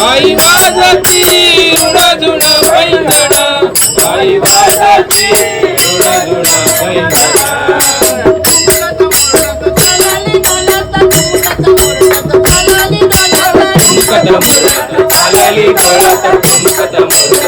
आई माझी ऋण जुण पैंजण आई माझी ऋण जुण पैंजण कदम कदम कदम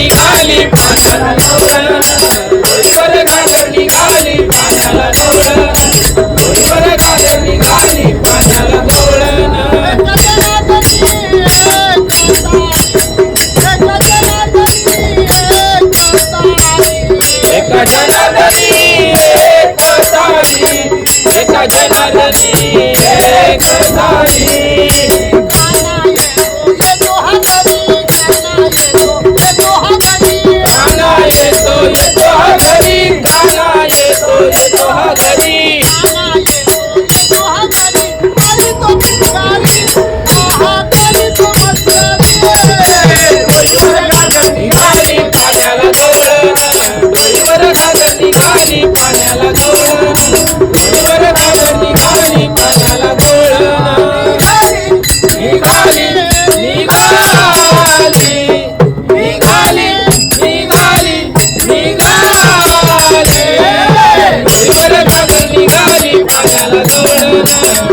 निघाली पाण्याला घागर निघाली पाण्याला घागर निघाली पाण्याला एका love.